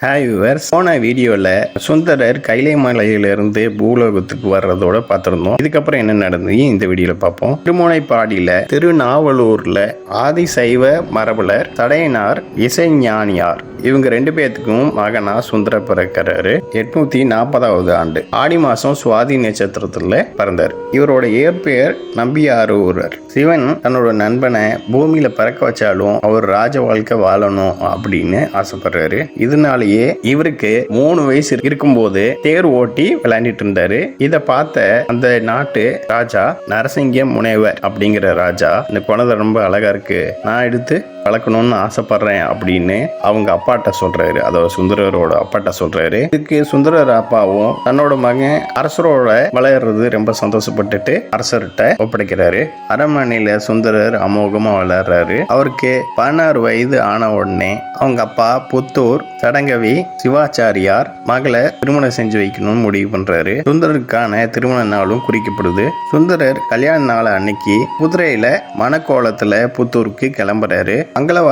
Hi viewers போன வீடியோவில் சுந்தரர் கைலை மலையிலிருந்து பூலோகத்துக்கு வர்றதோட பார்த்துருந்தோம் இதுக்கப்புறம் என்ன நடந்தது இந்த வீடியோவில் பார்ப்போம் திருமுனைப்பாடியில் திருநாவலூரில் ஆதிசைவ மரபுலர் தடையனார் இசைஞானியார் இவங்க ரெண்டு பேர்த்துக்கும் மகனா சுந்தர பிறக்கிறாரு எட்நூத்தி நாற்பதாவது ஆண்டு. ஆடி மாசம் சுவாதி நட்சத்திரத்துல பிறந்தார். இவரோட இயற்பெயர் நம்பியாரூரர் சிவன் தன்னோட நண்பனை பூமியில பிறக்க வச்சாலும் அவர் ராஜ வாழ்க்கை வாழணும் அப்படின்னு ஆசைப்படுறாரு. இதனாலேயே இவருக்கு மூணு வயசு இருக்கும்போது தேர் ஓட்டி விளையாண்டுட்டு இருந்தாரு. இதை பார்த்த அந்த நாட்டு ராஜா நரசிங்க முனைவர் அப்படிங்கிற ராஜா இந்த குழந்தை ரொம்ப அழகா இருக்கு. நான் எடுத்து வளர்க்கணும்னு ஆசைப்படுறேன் அப்படின்னு அவங்க அப்பாட்ட சொல்றாரு. அதாவது சுந்தரரோட அப்பாட்ட சொல்றாரு. இதுக்கு சுந்தரர் அப்பாவும் தன்னோட மகன் அரசரோட வளர்றது ரொம்ப சந்தோஷப்பட்டுட்டு அரசர்கிட்ட ஒப்படைக்கிறாரு. அரண்மனையில சுந்தரர் அமோகமா வளர்றாரு. அவருக்கு பதினாறு வயது ஆன உடனே அவங்க அப்பா புத்தூர் தடங்கவி சிவாச்சாரியார் மகளை திருமணம் செஞ்சு வைக்கணும்னு முடிவு பண்றாரு. சுந்தரருக்கான திருமண நாளும் குறிக்கப்படுது. சுந்தரர் கல்யாண நாள் அன்னைக்கு குதிரையில மணக்கோலத்துல புத்தூருக்கு கிளம்புறாரு. மங்கள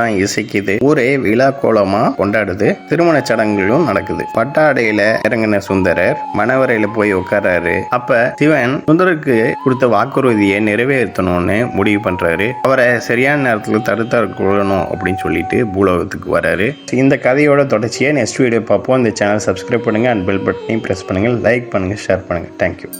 இசைக்குது. ஊரே விழா கோலமா கொண்டாடுது. திருமண சடங்குகளும் நடக்குது. பட்டாடையில இறங்கின சுந்தரர் மணவரையில போய் உட்கார்றாரு. அப்ப சிவன் சுந்தருக்கு கொடுத்த வாக்குறுதியை நிறைவேற்றணும்னு முடிவு பண்றாரு. அவரை சரியான நேரத்துல தடுத்த கொள்ளணும் அப்படின்னு சொல்லிட்டு பூலோகத்துக்கு வராரு. இந்த கதையோட தொடர்ச்சியை நெக்ஸ்ட் வீடியோ பார்ப்போம். இந்த சேனல் சப்ஸ்கிரைப் பண்ணுங்க. அண்ட் பெல் பட்டனையும் ப்ரெஸ் பண்ணுங்க. லைக் பண்ணுங்க ஷேர் பண்ணுங்க. Thank you